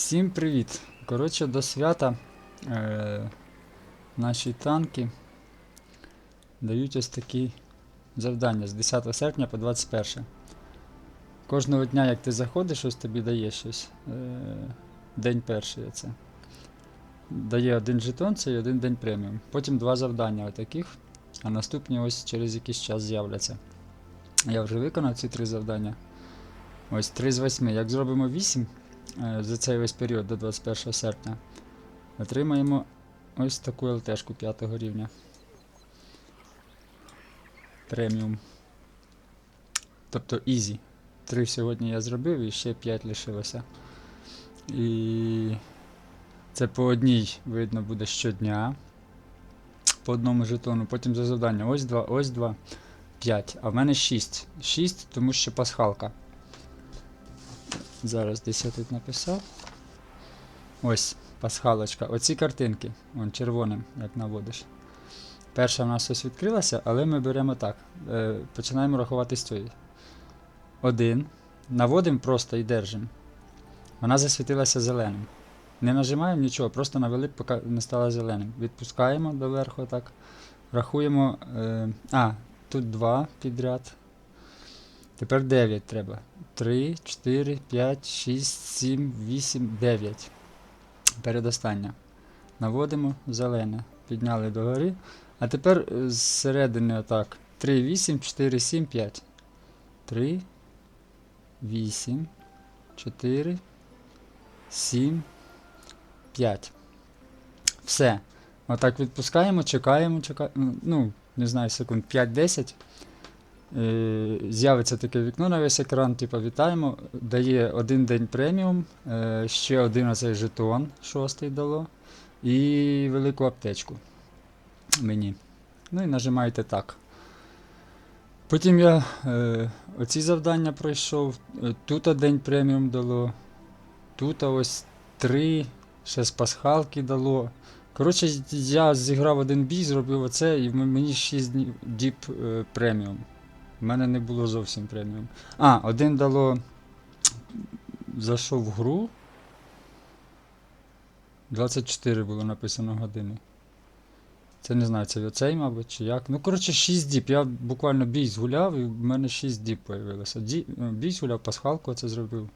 Всім привіт! Коротше, до свята е, наші танки дають ось такі завдання з 10 серпня по 21. Кожного дня, як ти заходиш, ось тобі дає щось. Е, день перший це. Дає один жетон, це і один день преміум. Потім два завдання отаких, а наступні ось через якийсь час з'являться. Я вже виконав ці три завдання. Ось 3 з 8. Як зробимо 8 е, за цей весь період до 21 серпня, отримаємо ось таку ЛТшку 5 рівня. Преміум. Тобто Easy. 3 сьогодні я зробив і ще 5 лишилося. І це по одній видно буде щодня. По одному жетону. Потім за завдання. Ось два, ось два. 5. А в мене 6. 6, тому що пасхалка. Зараз десь я тут написав. Ось, пасхалочка. Оці картинки. Вон червоним, як наводиш. Перша в нас ось відкрилася, але ми беремо так. Е, починаємо рахувати з цієї. Один. Наводимо просто і держимо. Вона засвітилася зеленим. Не нажимаємо нічого, просто навели, поки не стала зеленим. Відпускаємо доверху так. Рахуємо. Е, а, тут два підряд. Тепер 9 треба. 3, 4, 5, 6, 7, 8, 9. Передостання. Наводимо зелене. Підняли догори. А тепер е, зсередини отак. 3, 8, 4, 7, 5. 3, 8, 4, 7, 5. Все. Отак відпускаємо, чекаємо, чекаємо. Ну, не знаю, секунд 5-10. Е, З'явиться таке вікно на весь екран, типу вітаємо. Дає один день преміум, е, ще один оцей жетон, шостий дало, і велику аптечку мені. Ну і нажимаєте так. Потім я е, оці завдання пройшов. Тут день преміум дало. Тут ось три, ще з пасхалки дало. Коротше, я зіграв один бій, зробив оце, і мені 6 днів діб е, преміум. У мене не було зовсім преміум. А, один дало. Зайшов в гру. 24 було написано години. Це не знаю, це оцей, мабуть, чи як. Ну, коротше, 6 діб. Я буквально бій згуляв, і в мене 6 діб появилося. Ді... ну, Бій згуляв, пасхалку це зробив.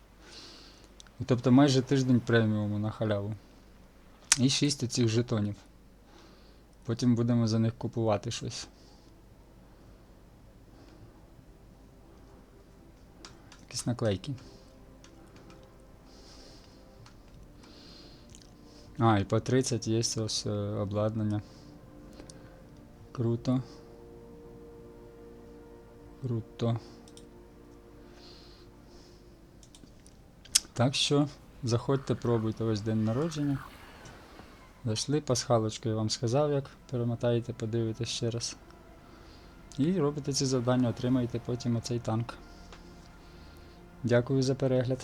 Тобто майже тиждень преміуму на халяву. І 6 цих жетонів. Потім будемо за них купувати щось. Якісь наклейки. А, і по 30 є ось е, обладнання. Круто. Круто. Так що заходьте, пробуйте ось день народження. Зайшли пасхалочку, я вам сказав, як перемотаєте, подивитесь ще раз. І робите ці завдання, отримаєте потім оцей танк. Дякую за перегляд.